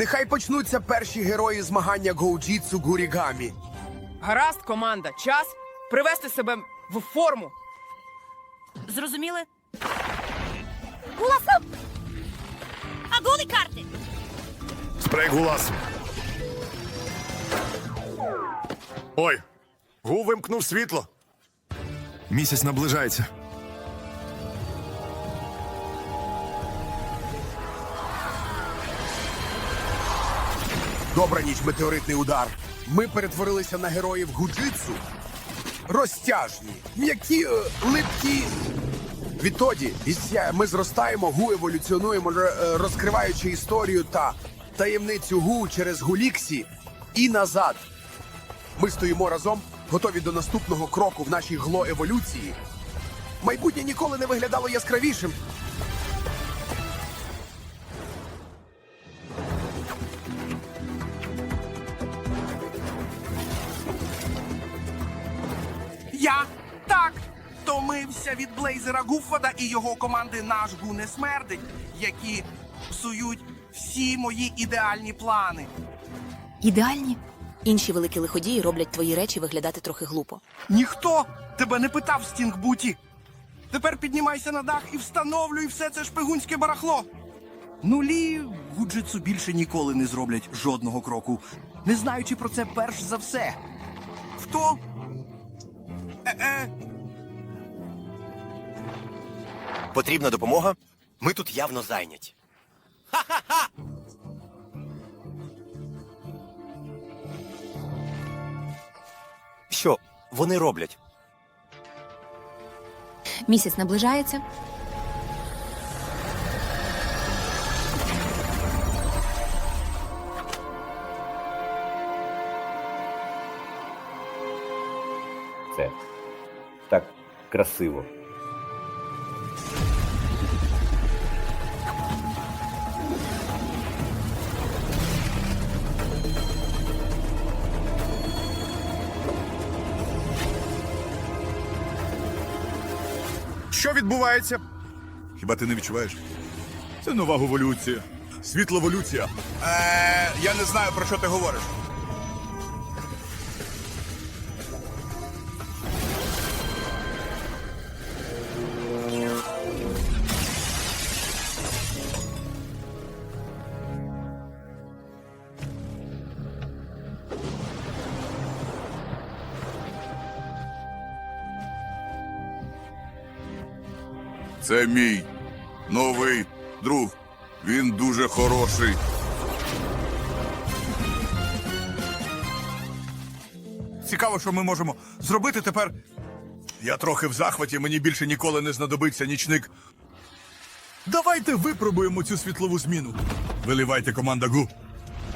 Нехай почнуться перші герої змагання гоуджітсу Гурігамі. Гаразд, команда, час привести себе в форму. Зрозуміли? Гуласом! А голі карти! Спрей гулас. Ой, гу вимкнув світло. Місяць наближається. Добра ніч, метеоритний удар. Ми перетворилися на героїв гуджитсу. Розтяжні, м'які, е, липкі. Відтоді ми зростаємо, гу еволюціонуємо, е, розкриваючи історію та таємницю гу через гуліксі і назад. Ми стоїмо разом, готові до наступного кроку в нашій гло еволюції. Майбутнє ніколи не виглядало яскравішим. Втомився від Блейзера Гуффода і його команди Наш Гу не смердить, які псують всі мої ідеальні плани. Ідеальні. Інші великі лиходії роблять твої речі виглядати трохи глупо. Ніхто тебе не питав, Стінгбуті. Тепер піднімайся на дах і встановлюй все це шпигунське барахло. Нулі гуджитсу більше ніколи не зроблять жодного кроку, не знаючи про це перш за все. Хто? Е-е. Потрібна допомога? Ми тут явно зайняті. Ха-ха-ха! Що вони роблять? Місяць наближається. Це так красиво. Що відбувається? Хіба ти не відчуваєш? Це нова еволюція. Світловолюція. Е, я не знаю, про що ти говориш. Це мій новий друг. Він дуже хороший. Цікаво, що ми можемо зробити тепер. Я трохи в захваті, мені більше ніколи не знадобиться нічник. Давайте випробуємо цю світлову зміну. Виливайте команда ГУ.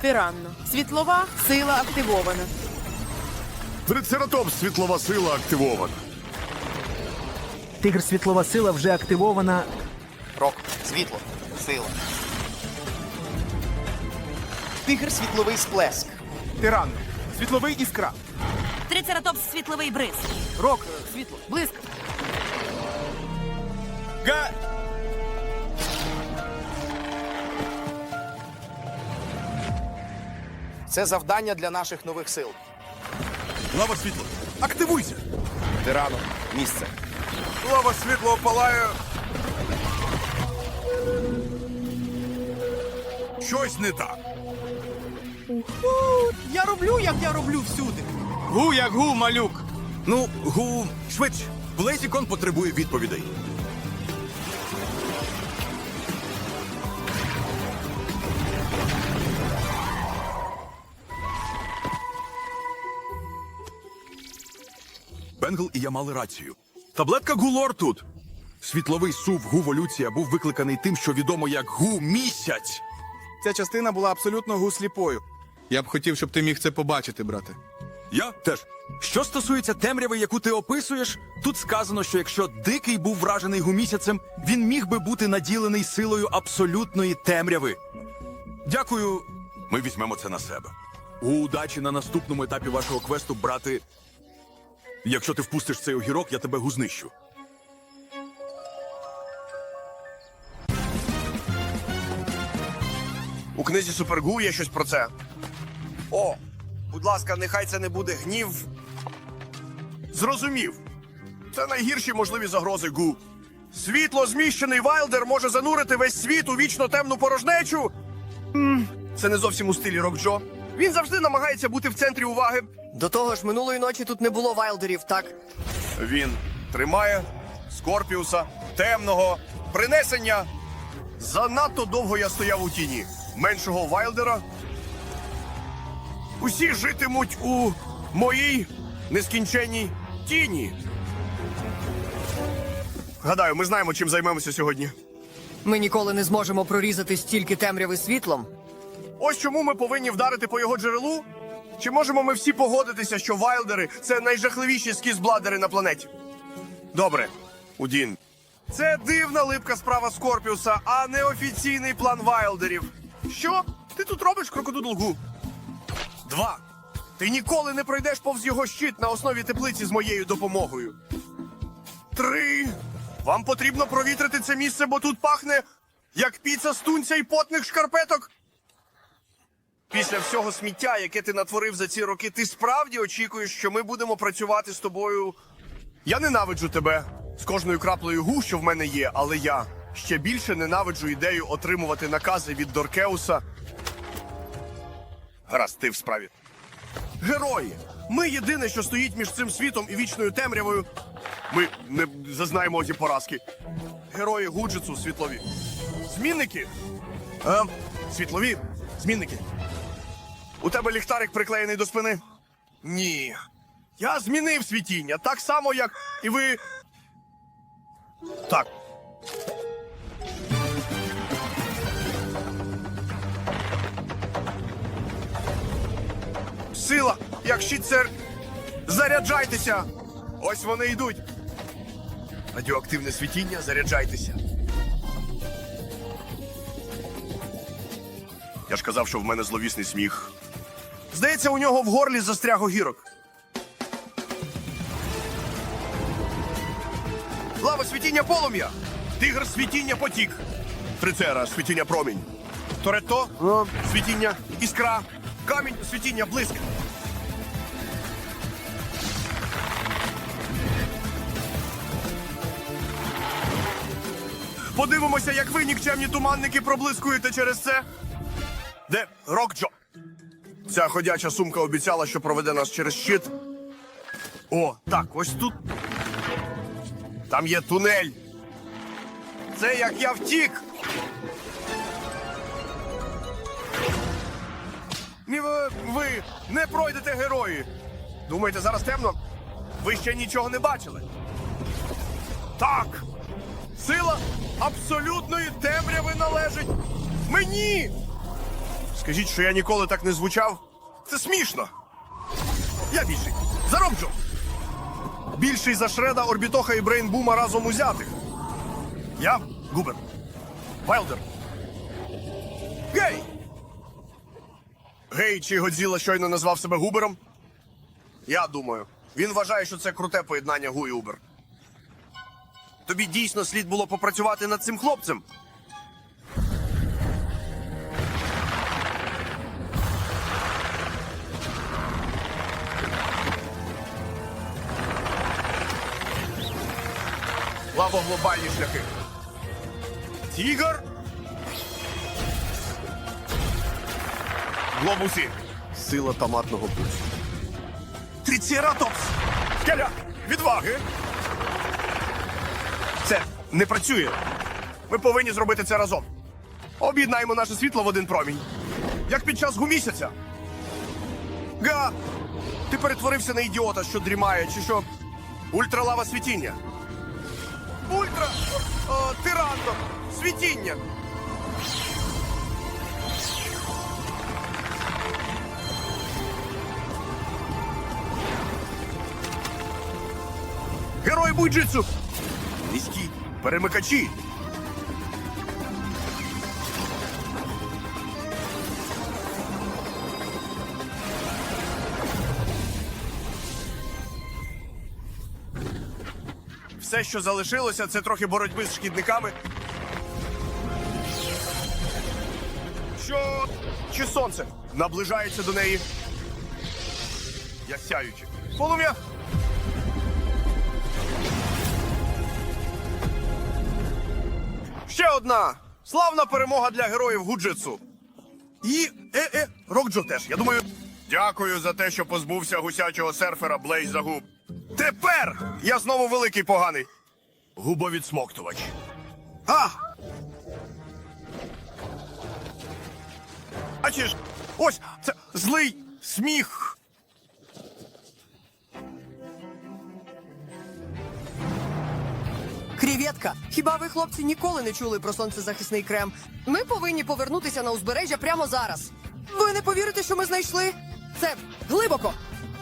Тиранно. Світлова сила активована. Трицератопс світлова сила активована. Тигр світлова сила вже активована. Рок, світло, сила. Тигр світловий сплеск. Тиран, світловий іскра. Трицератопс світловий бриз. Рок, світло, блиск. Га... Це завдання для наших нових сил. Лава світло. Активуйся. Тирано, місце. Лава світло опалає. Щось не так. Я роблю, як я роблю всюди. Гу як гу, малюк. Ну, гу, швидше. Блейзікон потребує відповідей. Бенгл і я мали рацію. Таблетка Гулор тут. Світловий сув гуволюція був викликаний тим, що відомо як гу місяць. Ця частина була абсолютно гусліпою. Я б хотів, щоб ти міг це побачити, брате. Я теж. Що стосується темряви, яку ти описуєш, тут сказано, що якщо дикий був вражений гумісяцем, він міг би бути наділений силою абсолютної темряви. Дякую. Ми візьмемо це на себе. Удачі на наступному етапі вашого квесту, брати. Якщо ти впустиш цей огірок, я тебе гузнищу. У книзі Супергу є щось про це. О, будь ласка, нехай це не буде гнів. Зрозумів. Це найгірші можливі загрози Гу. Світло зміщений Вайлдер може занурити весь світ у вічно темну порожнечу. Це не зовсім у стилі Рок Джо. Він завжди намагається бути в центрі уваги. До того ж, минулої ночі тут не було вайлдерів, так? Він тримає Скорпіуса, темного, принесення. Занадто довго я стояв у тіні. Меншого Вайлдера. Усі житимуть у моїй нескінченній тіні. Гадаю, ми знаємо, чим займемося сьогодні. Ми ніколи не зможемо прорізати стільки темряви світлом. Ось чому ми повинні вдарити по його джерелу? Чи можемо ми всі погодитися, що Вайлдери це найжахливіші скізбладери на планеті? Добре, Удін. Це дивна липка справа Скорпіуса, а не офіційний план Вайлдерів. Що? Ти тут робиш крокодудлгу? Два. Ти ніколи не пройдеш повз його щит на основі теплиці з моєю допомогою. Три. Вам потрібно провітрити це місце, бо тут пахне як піца з тунця і потних шкарпеток. Після всього сміття, яке ти натворив за ці роки, ти справді очікуєш, що ми будемо працювати з тобою. Я ненавиджу тебе з кожною краплею гу, що в мене є, але я ще більше ненавиджу ідею отримувати накази від Доркеуса. Гаразд, ти в справі. Герої! Ми єдине, що стоїть між цим світом і вічною темрявою. Ми не зазнаємо ті поразки. Герої Гуджицу світлові. Змінники. Е, світлові змінники. У тебе ліхтарик приклеєний до спини? Ні. Я змінив світіння, так само, як і ви. Так. Сила, як щитцер. Заряджайтеся! Ось вони йдуть. Радіоактивне світіння, заряджайтеся. Я ж казав, що в мене зловісний сміх. Здається, у нього в горлі застряг огірок. Лава світіння полум'я! Тигр світіння потік. Трицера світіння промінь. Торетто світіння іскра. Камінь світіння блиск. Подивимося, як ви, нікчемні туманники, проблискуєте через це. Де Рокджо? Ця ходяча сумка обіцяла, що проведе нас через щит. О, так, ось тут. Там є тунель. Це як я втік. Ні, ви, ви не пройдете герої. Думаєте, зараз темно? Ви ще нічого не бачили. Так. Сила абсолютної темряви належить мені. Скажіть, що я ніколи так не звучав? Це смішно. Я більший. Заробджу. Більший за Шреда, Орбітоха і Брейнбума разом узятих. Я Губер. Вайлдер. Гей! Гей, чи Годзіла щойно назвав себе Губером? Я думаю. Він вважає, що це круте поєднання Гу і Убер. Тобі дійсно слід було попрацювати над цим хлопцем. Лаво глобальні шляхи. Тігр. Глобуси. Сила томатного пульсу. Трицератопс. Скеля. Відваги. Це не працює. Ми повинні зробити це разом. Об'єднаємо наше світло в один промінь. Як під час гумісяця. Га! Ти перетворився на ідіота, що дрімає, чи що? Ультралава світіння. Ультра о, тирантом! світіння. Герой буйджитсу! Низькі перемикачі. Все, що залишилося, це трохи боротьби з шкідниками. Що Чи сонце наближається до неї? Я сяючи. Полум'я! Ще одна славна перемога для героїв Гуджитсу. І е, е, Рокджо теж. Я думаю. Дякую за те, що позбувся гусячого серфера Блейз Загуб. Тепер я знову великий поганий. Губовідсмоктувач. А! А чи ж ось це злий сміх. Крів'ятка, хіба ви, хлопці, ніколи не чули про сонцезахисний крем? Ми повинні повернутися на узбережжя прямо зараз. Ви не повірите, що ми знайшли? Це глибоко.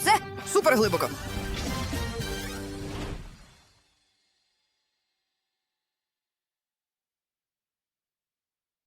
Це супер глибоко.